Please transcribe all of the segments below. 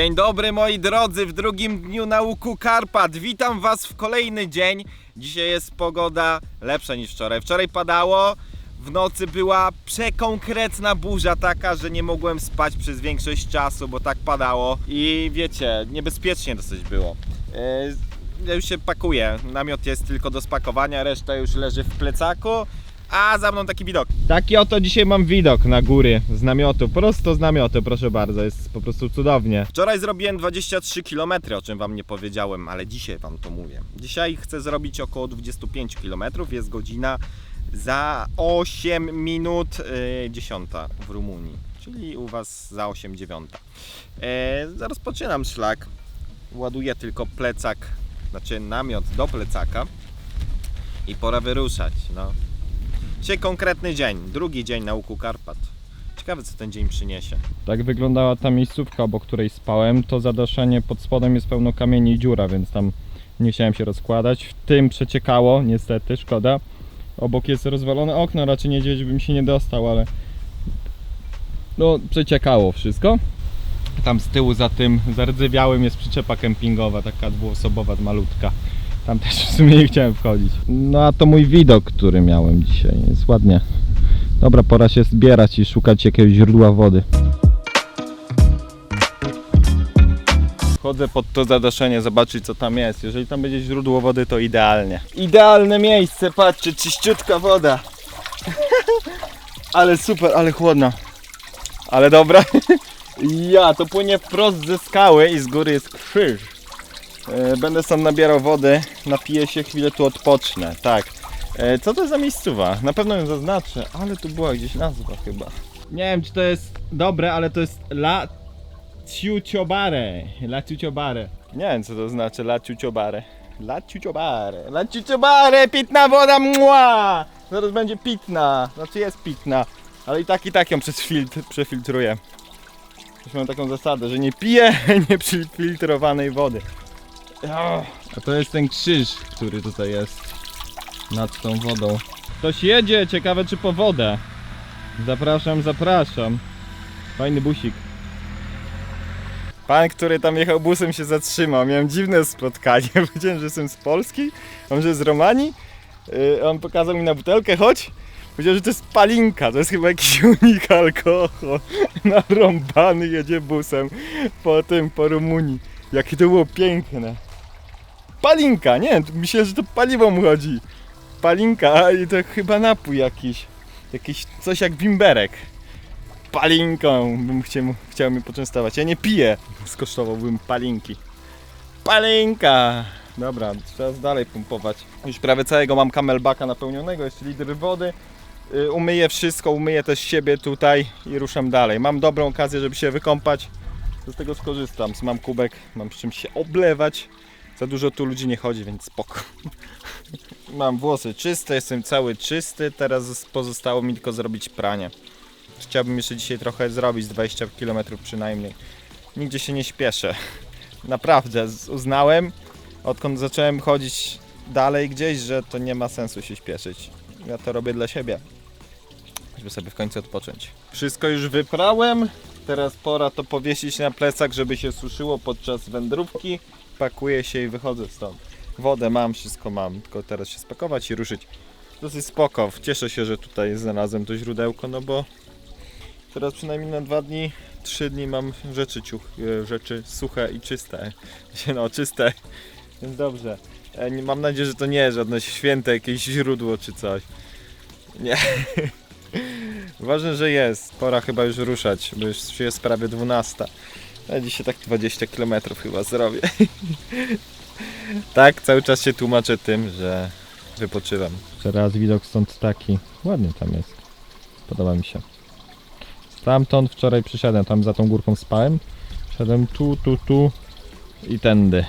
Dzień dobry moi drodzy, w drugim dniu nauku Karpat. Witam was w kolejny dzień. Dzisiaj jest pogoda lepsza niż wczoraj. Wczoraj padało, w nocy była przekonkretna burza taka, że nie mogłem spać przez większość czasu, bo tak padało. I wiecie, niebezpiecznie dosyć było. E, Ja już się pakuję. Namiot jest tylko do spakowania, reszta już leży w plecaku. A za mną taki widok. Taki oto dzisiaj mam widok na góry z namiotu. Prosto z namiotu, proszę bardzo, jest po prostu cudownie. Wczoraj zrobiłem 23 km, o czym wam nie powiedziałem, ale dzisiaj wam to mówię. Dzisiaj chcę zrobić około 25 km, jest godzina za 8 minut yy, 10 w Rumunii, czyli u was za 8 9. E, rozpoczynam szlak. Ładuję tylko plecak, znaczy namiot do plecaka i pora wyruszać. No. Dzisiaj konkretny dzień, drugi dzień nauku Karpat. Ciekawe co ten dzień przyniesie. Tak wyglądała ta miejscówka, obok której spałem. To zadaszenie pod spodem jest pełno kamieni i dziura, więc tam nie chciałem się rozkładać. W tym przeciekało, niestety, szkoda. Obok jest rozwalone okno, raczej nie dziwię, bym się nie dostał, ale no przeciekało wszystko. Tam z tyłu za tym zardzewiałym jest przyczepa kempingowa, taka dwuosobowa, malutka. Tam też w sumie nie chciałem wchodzić. No a to mój widok, który miałem dzisiaj. Jest ładnie. Dobra, pora się zbierać i szukać jakiegoś źródła wody. Wchodzę pod to zadaszenie, zobaczyć co tam jest. Jeżeli tam będzie źródło wody, to idealnie. Idealne miejsce, patrzcie, czyściutka woda. ale super, ale chłodna. Ale dobra. ja, to płynie wprost ze skały i z góry jest krzyż. E, Będę sam nabierał wody, napiję się, chwilę tu odpocznę. Tak. E, Co to za miejscowa? Na pewno ją zaznaczę, ale tu była gdzieś nazwa chyba. Nie wiem czy to jest dobre, ale to jest La Ciuciobare. La Ciuciobare. Nie wiem co to znaczy la ciuciobare. La ciuciobare. La ciuciobare, pitna woda, mła! Zaraz będzie pitna. Znaczy jest pitna. Ale i tak i tak ją przez filtr przefiltruję. Już mam taką zasadę, że nie piję nieprzefiltrowanej wody. A to jest ten krzyż, który tutaj jest nad tą wodą. Ktoś jedzie, ciekawe czy po wodę. Zapraszam, zapraszam. Fajny busik. Pan, który tam jechał busem się zatrzymał. Miałem dziwne spotkanie. Powiedziałem, że jestem z Polski, on, że z Romanii. Yy, On pokazał mi na butelkę, chodź. Powiedział, że to jest palinka, to jest chyba jakiś unik alkohol. Narąbany jedzie busem po tym, po Rumunii. Jakie to było piękne. Palinka, nie, myślę, że to paliwo mu chodzi. Palinka i to chyba napój jakiś. Jakiś coś jak bimberek. Palinką bym chciał, chciał poczęstować. Ja nie piję. Skosztowałbym palinki. Palinka! Dobra, trzeba dalej pompować. Już prawie całego mam camelbacka napełnionego, jeszcze litr wody. Y, Umyję wszystko, umyję też siebie tutaj i ruszam dalej. Mam dobrą okazję, żeby się wykąpać. Z tego skorzystam. Mam kubek, mam z czym się oblewać. Za dużo tu ludzi nie chodzi, więc spoko. Mam włosy czyste, jestem cały czysty. Teraz pozostało mi tylko zrobić pranie. Chciałbym jeszcze dzisiaj trochę zrobić, 20 km przynajmniej. Nigdzie się nie śpieszę. Naprawdę, uznałem, odkąd zacząłem chodzić dalej gdzieś, że to nie ma sensu się śpieszyć. Ja to robię dla siebie. Żeby sobie w końcu odpocząć. Wszystko już wyprałem. Teraz pora to powiesić na plecak, żeby się suszyło podczas wędrówki. Pakuję się i wychodzę stąd. Wodę mam, wszystko mam. Tylko teraz się spakować i ruszyć. Dosyć spoko. Cieszę się, że tutaj znalazłem to źródełko, no bo Teraz przynajmniej na dwa dni, trzy dni mam rzeczy, ciuch, e, rzeczy suche i czyste. No, czyste, więc dobrze. E, Mam nadzieję, że to nie żadne święte jakieś źródło czy coś. Nie. Ważne, że jest. Pora chyba już ruszać, bo już jest prawie 12. Ja dzisiaj tak 20 km chyba zrobię. tak, cały czas się tłumaczę tym, że wypoczywam. Teraz widok stąd taki. Ładnie tam jest. Podoba mi się. Stamtąd wczoraj przyszedłem, tam za tą górką spałem. Szedłem tu, tu, tu i tędy.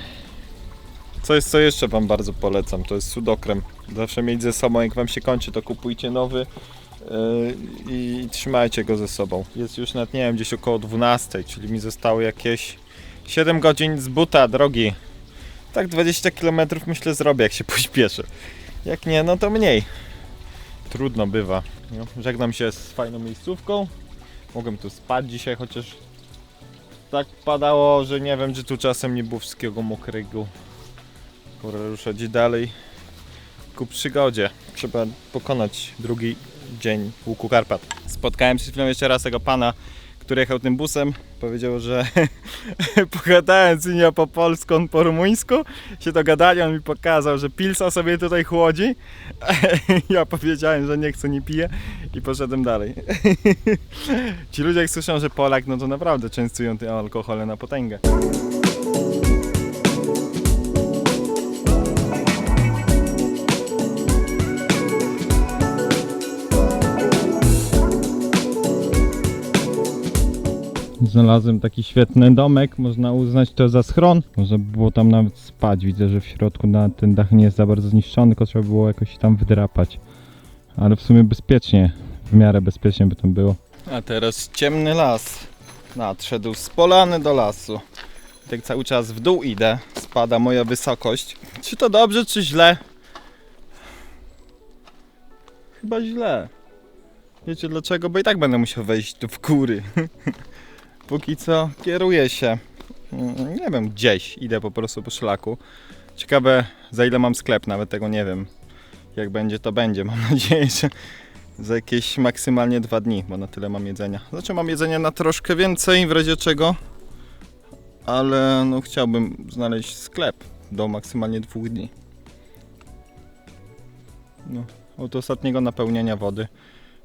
Coś, co jeszcze Wam bardzo polecam, to jest sudokrem. Zawsze mieć ze sobą, jak Wam się kończy, to kupujcie nowy i trzymajcie go ze sobą. Jest już nawet, nie wiem, gdzieś około 12, czyli mi zostało jakieś 7 godzin z buta drogi. Tak 20 km myślę zrobię, jak się pośpieszę. Jak nie, no to mniej. Trudno bywa. No, żegnam się z fajną miejscówką. Mogłem tu spać dzisiaj, chociaż tak padało, że nie wiem, czy tu czasem nie było wszystkiego mokrego. Pora ruszać dalej ku przygodzie. Trzeba pokonać drugi dzień łuku Karpat. Spotkałem przed chwilą jeszcze raz tego pana, który jechał tym busem. Powiedział, że pogadałem z nim po polsku, on po rumuńsku. Się dogadali, on mi pokazał, że pilsa sobie tutaj chłodzi. ja powiedziałem, że nie chcę, nie piję i poszedłem dalej. Ci ludzie jak słyszą, że Polak, no to naprawdę częstują tym alkoholem na potęgę. Znalazłem taki świetny domek, można uznać to za schron. Można by było tam nawet spać. Widzę, że w środku na ten dach nie jest za bardzo zniszczony, tylko trzeba było jakoś tam wdrapać. Ale w sumie bezpiecznie, w miarę bezpiecznie by tam było. A teraz ciemny las. Nadszedł z polany do lasu. Tak cały czas w dół idę. Spada moja wysokość. Czy to dobrze, czy źle? Chyba źle. Wiecie dlaczego? Bo i tak będę musiał wejść tu w góry. Póki co kieruję się. mm, Nie wiem, gdzieś. Idę po prostu po szlaku. Ciekawe za ile mam sklep, nawet tego nie wiem. Jak będzie, to będzie. Mam nadzieję, że za jakieś maksymalnie dwa dni, bo na tyle mam jedzenia. Znaczy mam jedzenia na troszkę więcej, w razie czego, ale no chciałbym znaleźć sklep do maksymalnie dwóch dni. No, od ostatniego napełnienia wody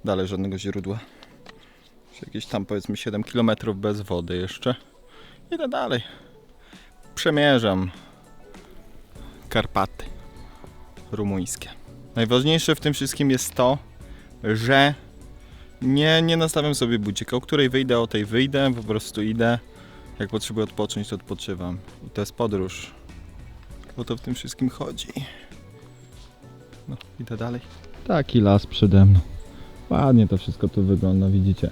dalej żadnego źródła. Jakieś tam powiedzmy 7 km bez wody jeszcze. Idę dalej. Przemierzam Karpaty rumuńskie. Najważniejsze w tym wszystkim jest to, że nie, nie nastawiam sobie budzika, o której wyjdę, o tej wyjdę, po prostu idę. Jak potrzebuję odpocząć, to odpoczywam. I to jest podróż. Bo to w tym wszystkim chodzi. No, idę dalej. Taki las przede mną. Ładnie to wszystko tu wygląda, widzicie.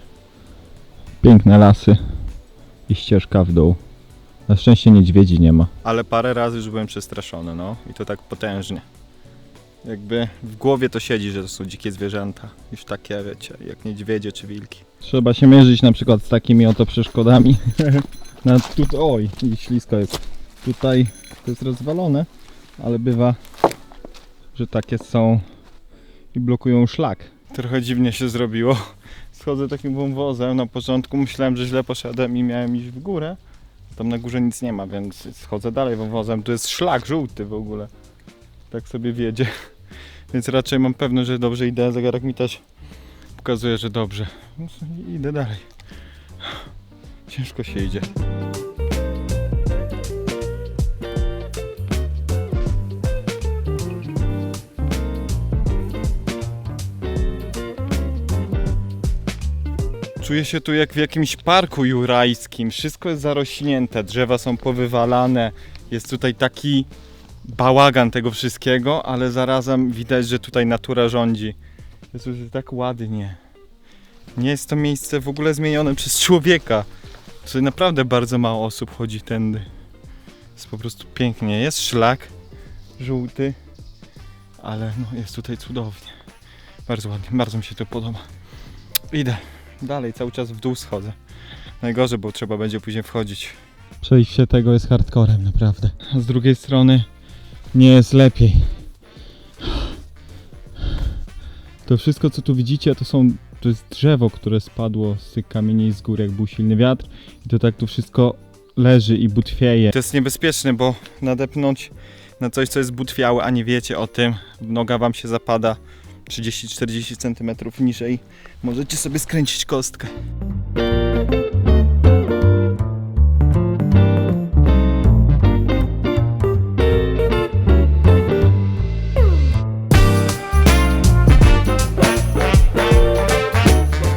Piękne lasy i ścieżka w dół. Na szczęście niedźwiedzi nie ma. Ale parę razy już byłem przestraszony, no. I to tak potężnie. Jakby w głowie to siedzi, że to są dzikie zwierzęta. Już takie, wiecie, jak niedźwiedzie czy wilki. Trzeba się mierzyć na przykład z takimi oto przeszkodami. na tu, oj, i ślisko jest. Tutaj to jest rozwalone, ale bywa, że takie są i blokują szlak. Trochę dziwnie się zrobiło. Schodzę takim wąwozem. Na początku myślałem, że źle poszedłem i miałem iść w górę. Tam na górze nic nie ma, więc schodzę dalej wąwozem. Tu jest szlak żółty w ogóle. Tak sobie wiedzie. Więc raczej mam pewność, że dobrze idę. Zegarek mi też pokazuje, że dobrze. Idę dalej. Ciężko się idzie. Czuję się tu jak w jakimś parku jurajskim. Wszystko jest zarośnięte, drzewa są powywalane. Jest tutaj taki bałagan tego wszystkiego, ale zarazem widać, że tutaj natura rządzi. Jest tutaj tak ładnie. Nie jest to miejsce w ogóle zmienione przez człowieka. Tutaj naprawdę bardzo mało osób chodzi tędy. Jest po prostu pięknie. Jest szlak żółty, ale no, jest tutaj cudownie. Bardzo ładnie, bardzo mi się to podoba. Idę dalej, cały czas w dół schodzę. Najgorzej, bo trzeba będzie później wchodzić. Przejście tego jest hardcorem, naprawdę. A z drugiej strony nie jest lepiej. To wszystko, co tu widzicie, to są to jest drzewo, które spadło z tych kamieni z gór, jak był silny wiatr. I to tak tu wszystko leży i butwieje. To jest niebezpieczne, bo nadepnąć na coś, co jest butwiałe, a nie wiecie o tym, noga wam się zapada 30-40 cm niżej, możecie sobie skręcić kostkę.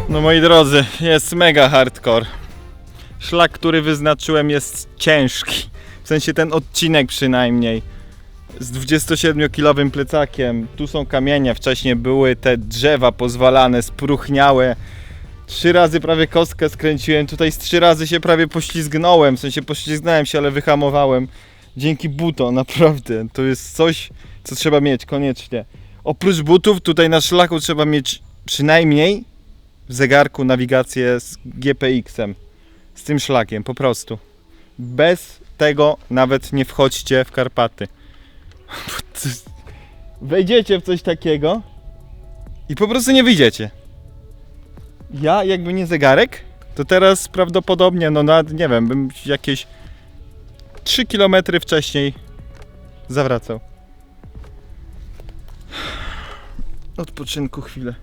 No moi drodzy, jest mega hardcore. Szlak, który wyznaczyłem jest ciężki. W sensie ten odcinek przynajmniej. Z 27-kilowym plecakiem. Tu są kamienie, wcześniej były te drzewa pozwalane, spruchniałe. Trzy razy prawie kostkę skręciłem, tutaj z trzy razy się prawie poślizgnąłem, w sensie poślizgnąłem się, ale wyhamowałem. Dzięki butom, naprawdę. To jest coś, co trzeba mieć koniecznie. Oprócz butów, tutaj na szlaku trzeba mieć przynajmniej w zegarku nawigację z GPX-em z tym szlakiem, po prostu. Bez tego nawet nie wchodźcie w Karpaty. Wejdziecie w coś takiego i po prostu nie wyjdziecie. Ja, jakby nie zegarek, to teraz prawdopodobnie, no nawet nie wiem, bym jakieś 3 km wcześniej zawracał. Odpoczynku chwilę.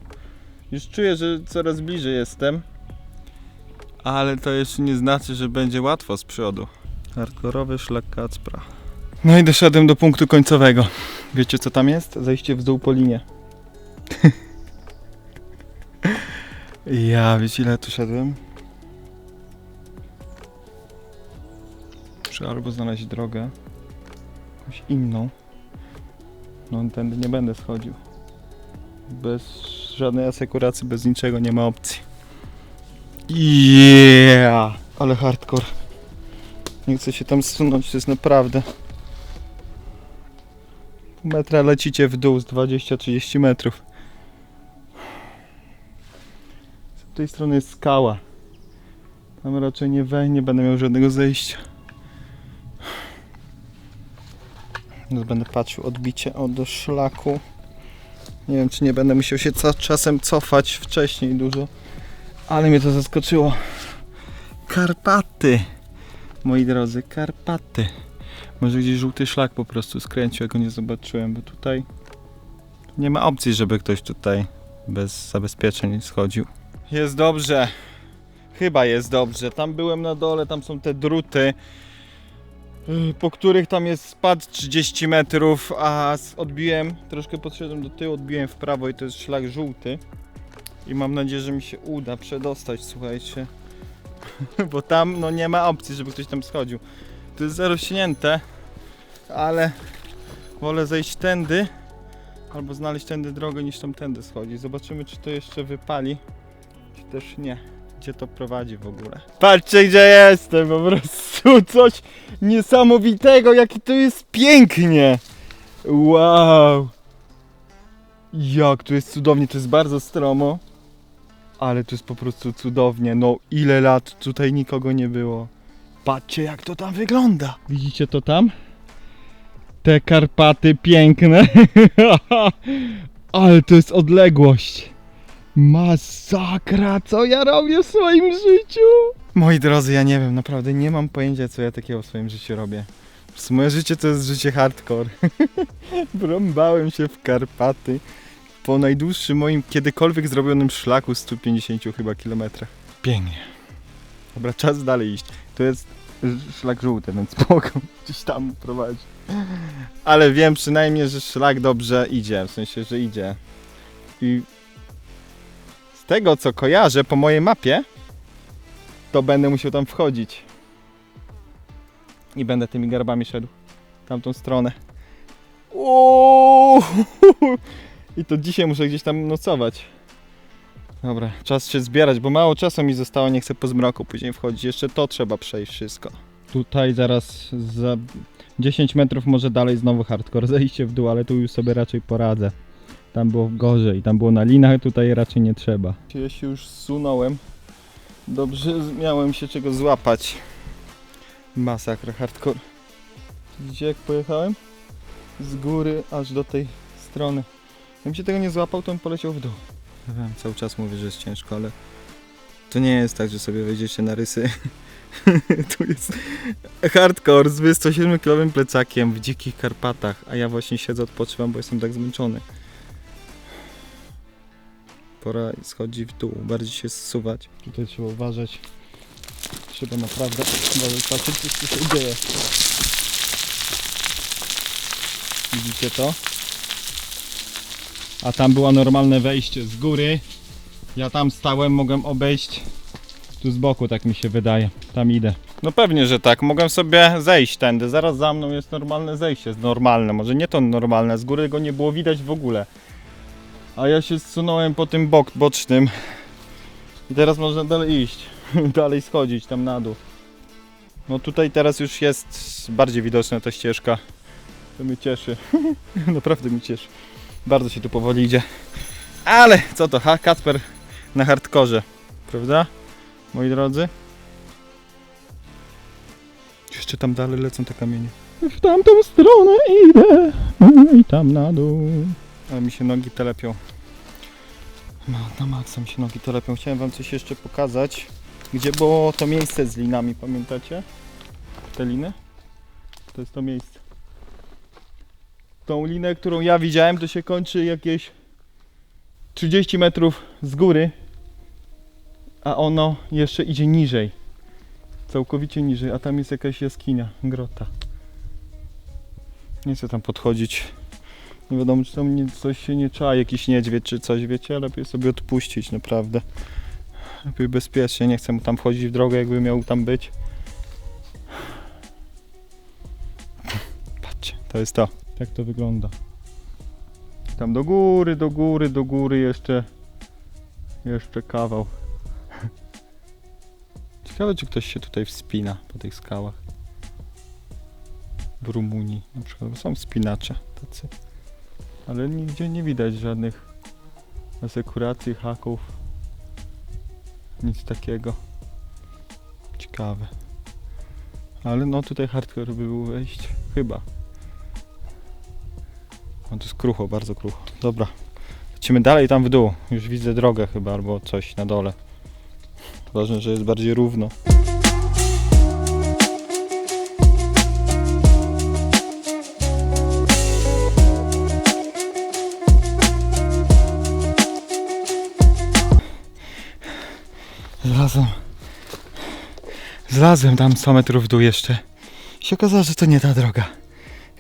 Już czuję, że coraz bliżej jestem. Ale to jeszcze nie znaczy, że będzie łatwo z przodu. Hardkorowy szlak Kacpra. No i doszedłem do punktu końcowego. Wiecie co tam jest? Zejście w dół po linie. ja, wiecie ile tu szedłem? Muszę albo znaleźć drogę, jakąś inną. No tędy nie będę schodził. Bez żadnej asekuracji, bez niczego nie ma opcji. Yeah! Ale hardcore. Nie chcę się tam zsunąć, to jest naprawdę. Metra lecicie w dół z 20-30 metrów. Z tej strony jest skała. Tam raczej nie we, nie będę miał żadnego zejścia. Będę patrzył odbicie od szlaku. Nie wiem, czy nie będę musiał się czasem cofać wcześniej dużo. Ale mnie to zaskoczyło. Karpaty. Moi drodzy, Karpaty. Może gdzieś żółty szlak po prostu skręcił, jak go nie zobaczyłem, bo tutaj nie ma opcji, żeby ktoś tutaj bez zabezpieczeń schodził. Jest dobrze. Chyba jest dobrze. Tam byłem na dole, tam są te druty, yy, po których tam jest spad 30 metrów, a odbiłem, troszkę podszedłem do tyłu, odbiłem w prawo i to jest szlak żółty. I mam nadzieję, że mi się uda przedostać, słuchajcie. Bo tam no nie ma opcji, żeby ktoś tam schodził. To jest zarośnięte, ale wolę zejść tędy albo znaleźć tędy drogę niż tam tędy schodzić. Zobaczymy czy to jeszcze wypali, czy też nie. Gdzie to prowadzi w ogóle. Patrzcie gdzie jestem, po prostu coś niesamowitego, jakie to jest pięknie. Wow. Jak tu jest cudownie, to jest bardzo stromo. Ale to jest po prostu cudownie. No ile lat tutaj nikogo nie było. Patrzcie jak to tam wygląda. Widzicie to tam? Te Karpaty piękne. Ale to jest odległość. Masakra, co ja robię w swoim życiu? Moi drodzy, ja nie wiem, naprawdę nie mam pojęcia co ja takiego w swoim życiu robię. Moje życie to jest życie hardcore. Brąbałem się w Karpaty po najdłuższym moim kiedykolwiek zrobionym szlaku 150 chyba kilometrach. Pięknie. Dobra, czas dalej iść. To jest szlak żółty, więc spoko. Gdzieś tam prowadzi. Ale wiem przynajmniej, że szlak dobrze idzie, w sensie, że idzie. I z tego co kojarzę po mojej mapie, to będę musiał tam wchodzić. I będę tymi garbami szedł. w Tamtą stronę. Uuuu! I to dzisiaj muszę gdzieś tam nocować. Dobra, czas się zbierać, bo mało czasu mi zostało, nie chcę po zmroku później wchodzić. Jeszcze to trzeba przejść wszystko. Tutaj zaraz za 10 metrów może dalej znowu hardcore zejście w dół, ale tu już sobie raczej poradzę. Tam było gorzej, tam było na linach, tutaj raczej nie trzeba. Ja się już zsunąłem. Dobrze miałem się czego złapać. Masakra, hardcore. Widzicie jak pojechałem? Z góry aż do tej strony. Gdybym się tego nie złapał, to bym poleciał w dół. Wiem, cały czas mówię, że jest ciężko, ale to nie jest tak, że sobie wejdziecie na rysy. tu jest hardcore z 27-kilowym plecakiem w dzikich Karpatach, a ja właśnie siedzę, odpoczywam, bo jestem tak zmęczony. Pora schodzi w dół, bardziej się zsuwać. Tutaj trzeba uważać. Trzeba naprawdę uważać, patrzeć co się dzieje. Widzicie to? A tam było normalne wejście z góry. Ja tam stałem, mogłem obejść tu z boku, tak mi się wydaje. Tam idę. No pewnie, że tak. Mogłem sobie zejść tędy. Zaraz za mną jest normalne zejście. Jest normalne. Może nie to normalne. Z góry go nie było widać w ogóle. A ja się zsunąłem po tym bok bocznym. I teraz można dalej iść. dalej schodzić tam na dół. No tutaj teraz już jest bardziej widoczna ta ścieżka. To mnie cieszy. Naprawdę mnie cieszy. Bardzo się tu powoli idzie. Ale co to? Ha, Kacper na hardkorze. Prawda? Moi drodzy? Jeszcze tam dalej lecą te kamienie. W tamtą stronę idę i tam na dół. Ale mi się nogi telepią. No, na maksa mi się nogi telepią. Chciałem wam coś jeszcze pokazać. Gdzie było to miejsce z linami, pamiętacie? Te liny? To jest to miejsce. Tą linę, którą ja widziałem, to się kończy jakieś 30 metrów z góry. A ono jeszcze idzie niżej. Całkowicie niżej, a tam jest jakaś jaskinia, grota. Nie chcę tam podchodzić. Nie wiadomo, czy tam coś się nie cza, jakiś niedźwiedź czy coś, wiecie, lepiej sobie odpuścić, naprawdę. Lepiej bezpiecznie, nie chcę mu tam wchodzić w drogę, jakby miał tam być. Patrzcie, to jest to. Tak to wygląda. Tam do góry, do góry, do góry jeszcze, jeszcze kawał. Ciekawe, czy ktoś się tutaj wspina po tych skałach. W Rumunii na przykład, są wspinacze tacy. Ale nigdzie nie widać żadnych asekuracji, haków. Nic takiego. Ciekawe. Ale no tutaj hardcore by był wejść. Chyba. No to jest krucho, bardzo krucho. Dobra. Lecimy dalej tam w dół. Już widzę drogę chyba albo coś na dole. Ważne, że jest bardziej równo. Zlazłem. Zlazłem tam 100 metrów w dół jeszcze. I się okazało, że to nie ta droga.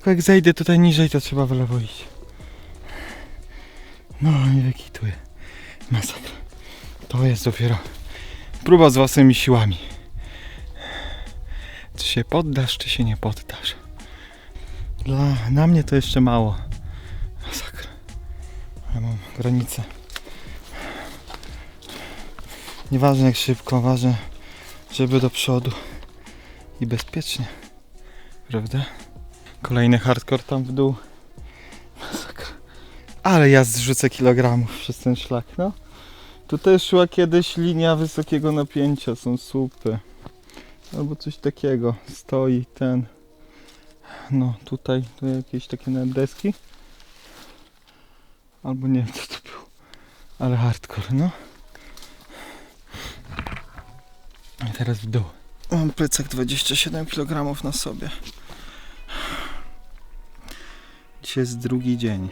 Tylko jak zejdę tutaj niżej, to trzeba w lewo iść. No i wykituję. Masakra. To jest dopiero próba z własnymi siłami. Czy się poddasz, czy się nie poddasz? Dla, na mnie to jeszcze mało. Masakra. Ja mam granicę. Nieważne jak szybko, ważne, żeby do przodu i bezpiecznie. Prawda? Kolejny hardcore tam w dół. Masakra. Ale ja zrzucę kilogramów przez ten szlak, no. Tu też szła kiedyś linia wysokiego napięcia, są słupy. Albo coś takiego. Stoi ten. No tutaj, tu jakieś takie nawet deski. Albo nie wiem co to było. Ale hardcore, no. I teraz w dół. Mam plecak 27 kg na sobie. Dzisiaj jest drugi dzień.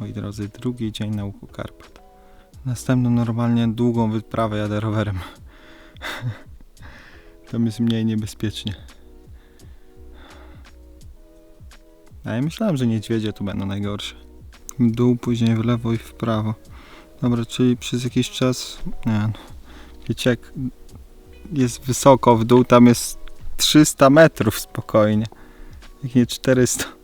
Moi drodzy, drugi dzień na łuku Karpat. Następną normalnie długą wyprawę jadę rowerem. Tam jest mniej niebezpiecznie. A ja myślałem, że niedźwiedzie tu będą najgorsze. W dół, później w lewo i w prawo. Dobra, czyli przez jakiś czas... Nie no. Wiecie jak jest wysoko w dół, tam jest 300 metrów spokojnie. Jak nie 400.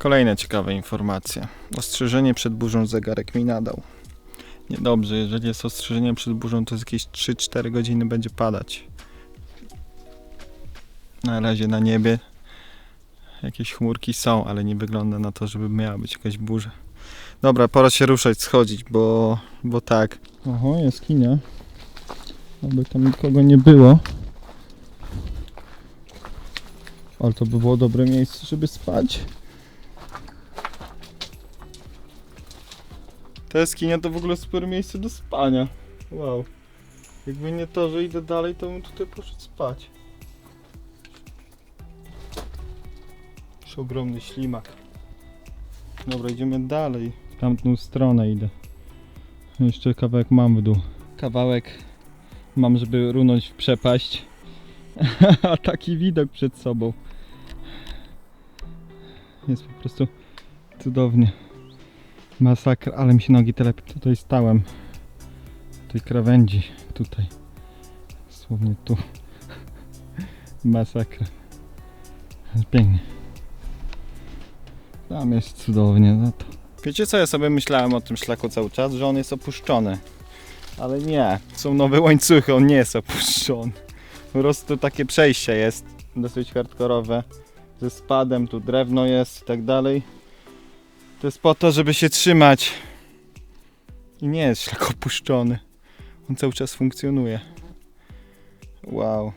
Kolejne ciekawe informacje. Ostrzeżenie przed burzą zegarek mi nadał. Niedobrze, jeżeli jest ostrzeżenie przed burzą, to z jakieś 3-4 godziny będzie padać. Na razie na niebie jakieś chmurki są, ale nie wygląda na to, żeby miała być jakaś burza. Dobra, pora się ruszać, schodzić, bo, bo tak. Oho, jaskinia. Aby tam nikogo nie było. Ale to by było dobre miejsce, żeby spać. Ta jaskinia to w ogóle super miejsce do spania. Wow. Jakby nie to, że idę dalej, to bym tutaj poszedł spać. Już ogromny ślimak. Dobra, idziemy dalej. W tamtą stronę idę. Jeszcze kawałek mam w dół. Kawałek mam, żeby runąć w przepaść. A taki widok przed sobą. Jest po prostu cudownie. Masakra, ale mi się nogi telepią. Tutaj stałem. Tej krawędzi. Tutaj. Dosłownie tu. Masakra. Pięknie. Tam jest cudownie. No to Wiecie co ja sobie myślałem o tym szlaku cały czas? Że on jest opuszczony. Ale nie. Są nowe łańcuchy, on nie jest opuszczony. Po prostu takie przejście jest dosyć hardkorowe. Ze spadem, tu drewno jest i tak dalej. To jest po to, żeby się trzymać. I nie jest szlak opuszczony. On cały czas funkcjonuje. Wow.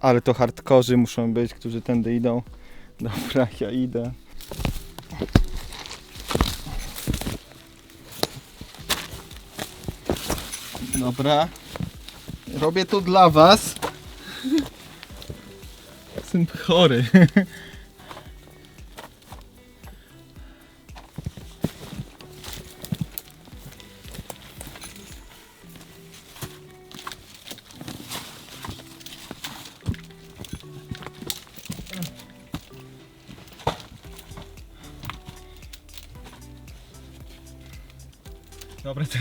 Ale to hardkorzy muszą być, którzy tędy idą. Dobra, ja idę. Dobra. Robię to dla was. Jestem chory.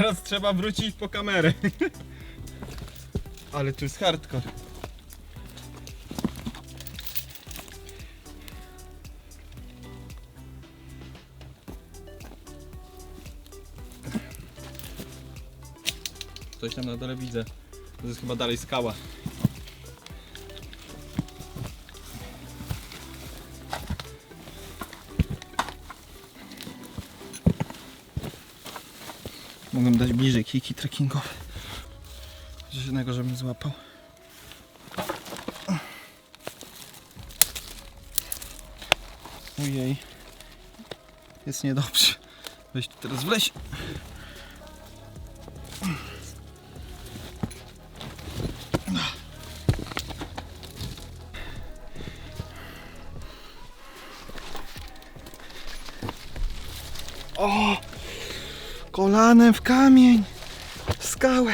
teraz trzeba wrócić po kamerę. Ale tu jest hardcore. Coś tam na dole widzę. To jest chyba dalej skała. Mogłem dać bliżej kiki trekkingowe. Coś jednego, żebym złapał. Ojej. Jest niedobrze. Weź tu teraz wleź. O! Kolanem w kamień! W skałę!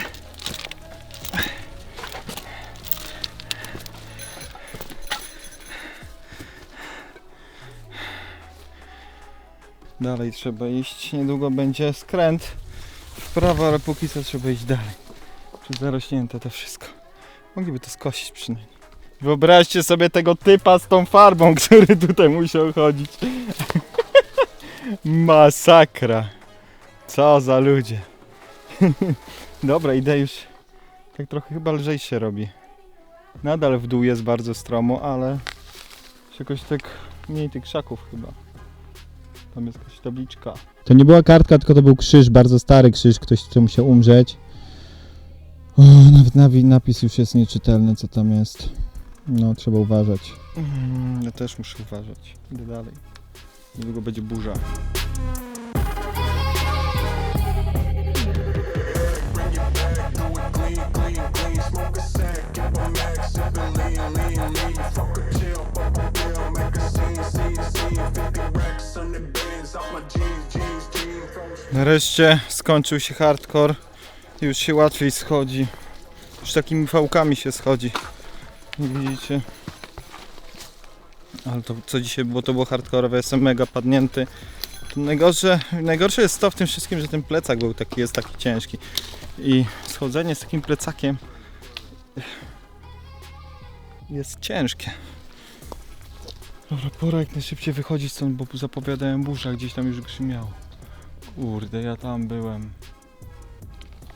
Dalej trzeba iść. Niedługo będzie skręt w prawo, ale póki co trzeba iść dalej. Czy zarośnięte to wszystko. Mogliby to skosić przynajmniej. Wyobraźcie sobie tego typa z tą farbą, który tutaj musiał chodzić. Masakra. Co za ludzie. Dobra, idę już. Tak trochę chyba lżej się robi. Nadal w dół jest bardzo stromo, ale jakoś tak mniej tych krzaków chyba. Tam jest jakaś tabliczka. To nie była kartka, tylko to był krzyż, bardzo stary krzyż, ktoś tu musiał umrzeć. O, nawet napis już jest nieczytelny, co tam jest. No, trzeba uważać. Mm, ja też muszę uważać. Idę dalej. Niedługo będzie burza. Nareszcie skończył się hardcore. Już się łatwiej schodzi. Już takimi fałkami się schodzi. Widzicie? Ale to co dzisiaj było, to było hardkorowe, jestem mega padnięty. Najgorsze, najgorsze jest to w tym wszystkim, że ten plecak był taki, jest taki ciężki. I schodzenie z takim plecakiem jest ciężkie. Dobra, pora jak najszybciej wychodzić stąd, bo zapowiadają burza, gdzieś tam już grzmiało. Kurde, ja tam byłem.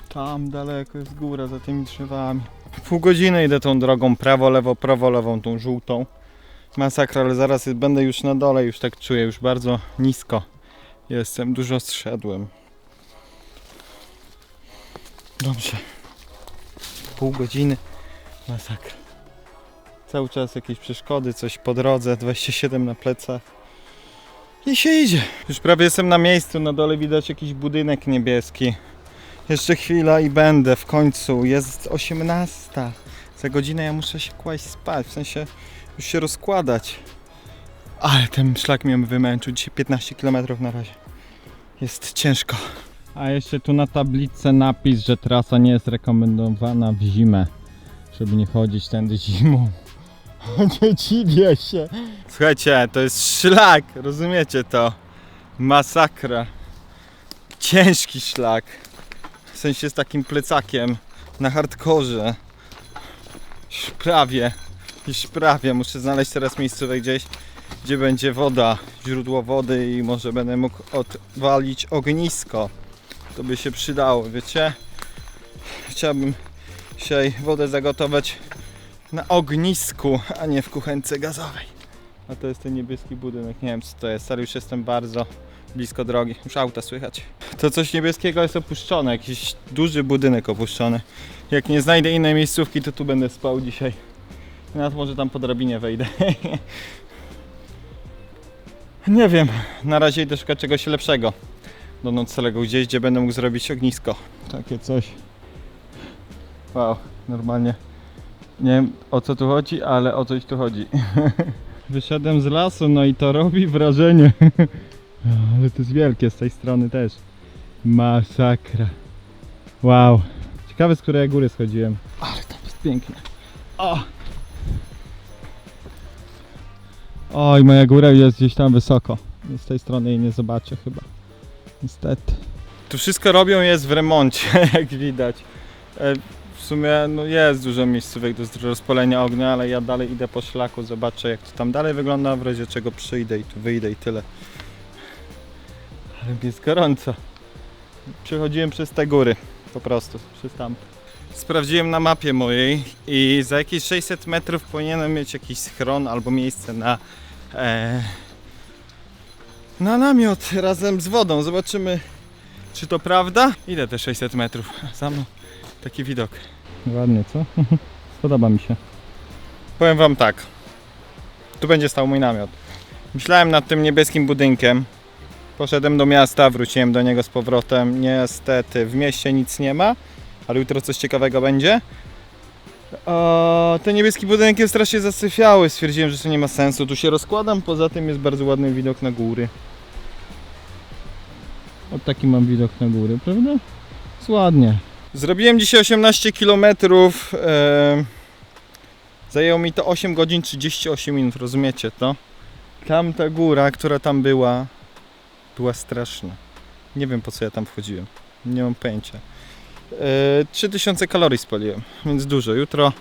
Tam daleko jest góra za tymi drzewami. Pół godziny idę tą drogą, prawo, lewo, prawo, lewą, tą żółtą. Masakra, ale zaraz będę już na dole, już tak czuję, już bardzo nisko jestem, dużo zszedłem. Dobrze. Pół godziny. Masakra. Cały czas jakieś przeszkody, coś po drodze, 27 na plecach. I się idzie. Już prawie jestem na miejscu, na dole widać jakiś budynek niebieski. Jeszcze chwila i będę w końcu. Jest 18. Za godzinę ja muszę się kłaść spać, w sensie już się rozkładać. Ale ten szlak mnie wymęczył. Dzisiaj 15 km na razie. Jest ciężko. A jeszcze tu na tablicy napis, że trasa nie jest rekomendowana w zimę, żeby nie chodzić tędy zimą. Nie dziwię się. Słuchajcie, to jest szlak, rozumiecie to? Masakra. Ciężki szlak. W sensie z takim plecakiem na hardkorze. Już prawie, już prawie. Muszę znaleźć teraz miejscówek gdzieś, gdzie będzie woda, źródło wody i może będę mógł odwalić ognisko. To by się przydało, wiecie? Chciałbym dzisiaj wodę zagotować na ognisku, a nie w kuchence gazowej. A to jest ten niebieski budynek, nie wiem co to jest, ale już jestem bardzo blisko drogi, już auta słychać. To coś niebieskiego jest opuszczone, jakiś duży budynek opuszczony. Jak nie znajdę innej miejscówki, to tu będę spał dzisiaj. Nawet może tam po drabinie wejdę. nie wiem, na razie idę szukać czegoś lepszego do noclegu, gdzieś gdzie będę mógł zrobić ognisko. Takie coś. Wow, normalnie. Nie wiem o co tu chodzi, ale o coś tu chodzi. Wyszedłem z lasu, no i to robi wrażenie. Ale to jest wielkie z tej strony też. Masakra. Wow. Ciekawe z której góry schodziłem. Ale tam jest pięknie. O! Oj, moja góra jest gdzieś tam wysoko. Z tej strony jej nie zobaczę chyba. Niestety. Tu wszystko robią jest w remoncie, jak widać. Sumie no jest dużo miejscówek do rozpalenia ognia, ale ja dalej idę po szlaku, zobaczę jak to tam dalej wygląda, w razie czego przyjdę i tu wyjdę i tyle. Ale jest gorąco. Przechodziłem przez te góry, po prostu, przez tam. Sprawdziłem na mapie mojej i za jakieś 600 metrów powinienem mieć jakiś schron albo miejsce na e, na namiot razem z wodą. Zobaczymy czy to prawda? Idę te 600 metrów. Za mną taki widok. Ładnie, co? Podoba mi się. Powiem wam tak. Tu będzie stał mój namiot. Myślałem nad tym niebieskim budynkiem. Poszedłem do miasta, wróciłem do niego z powrotem. Niestety w mieście nic nie ma, ale jutro coś ciekawego będzie. O, ten niebieski budynek jest strasznie zasyfiały. Stwierdziłem, że to nie ma sensu. Tu się rozkładam. Poza tym jest bardzo ładny widok na góry. O taki mam widok na góry, prawda? Jest ładnie. Zrobiłem dzisiaj 18 km. E, zajęło mi to 8 godzin 38 minut, rozumiecie to? Tamta góra, która tam była, była straszna. Nie wiem po co ja tam wchodziłem. Nie mam pojęcia. E, 3000 kalorii spaliłem, więc dużo. Jutro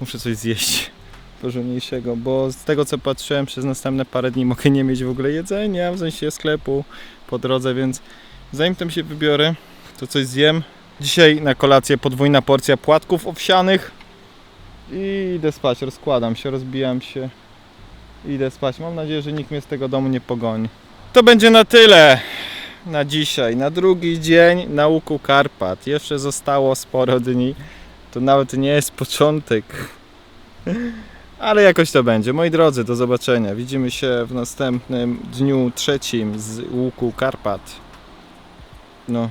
muszę coś zjeść porządniejszego, bo z tego co patrzyłem przez następne parę dni mogę nie mieć w ogóle jedzenia, w sensie sklepu po drodze, więc zanim tam się wybiorę, to coś zjem. Dzisiaj na kolację podwójna porcja płatków owsianych i idę spać, rozkładam się, rozbijam się. Idę spać. Mam nadzieję, że nikt mnie z tego domu nie pogoni. To będzie na tyle na dzisiaj. Na drugi dzień na łuku Karpat. Jeszcze zostało sporo dni. To nawet nie jest początek. Ale jakoś to będzie. Moi drodzy, do zobaczenia. Widzimy się w następnym dniu trzecim z łuku Karpat. No,